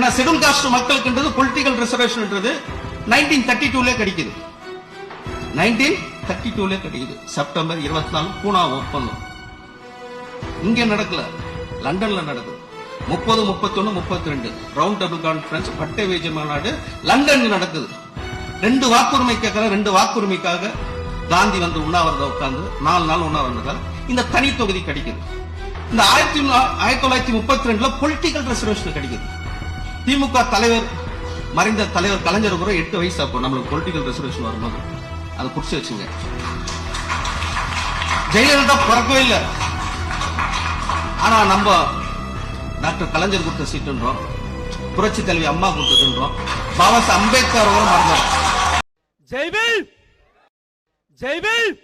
ஏன்னா schedule caste மக்களுக்குன்றது political ரிசர்வேஷன்ன்றது நைன்டீன் தேர்ட்டி டூலே கிடைக்குது. நைன்டீன் தேர்ட்டி டூலே கிடைக்குது. செப்டம்பர் இருபத்தி நாலு பூனா ஒப்பந்தம் இங்க நடக்கல. லண்டன்ல நடக்குது. முப்பது முப்பத்தொன்னு முப்பத்தி ரெண்டு ரவுண்ட் டபுள் கான்ஃபரன்ஸ் பட்டை வேஜ மாநாடு லண்டன்ல நடக்குது. ரெண்டு வாக்குரிமை கேட்கற ரெண்டு வாக்குரிமைக்காக காந்தி வந்து உண்ணாவிரதம் உட்கார்ந்து நாலு நாள் உண்ணாவிரதம். இந்த தனி தொகுதி கிடைக்குது. இந்த ஆயிரத்தி ஆயிரத்தி தொள்ளாயிரத்தி முப்பத்தி ரெண்டுல பொலிட்டிக்கல் ரிசர்வேஷன் கிடைக்குது. திமுக தலைவர் மறைந்த தலைவர் கலைஞர் கூட எட்டு வயசு அப்போ நம்மளுக்கு பொலிட்டிக்கல் ரெசர்வேஷன் வரும்போது அதை குறிச்சு வச்சுங்க. ஜெயலலிதா பிறக்கவே இல்லை. ஆனா நம்ம டாக்டர் கலைஞர் கொடுத்த சீட்டுன்றோம் புரட்சி தலைவி அம்மா கொடுத்ததுன்றோம் பாபா சாஹ் அம்பேத்கர் அவரும் மறந்தோம் ஜெய் பீம்! ஜெய் பீம்!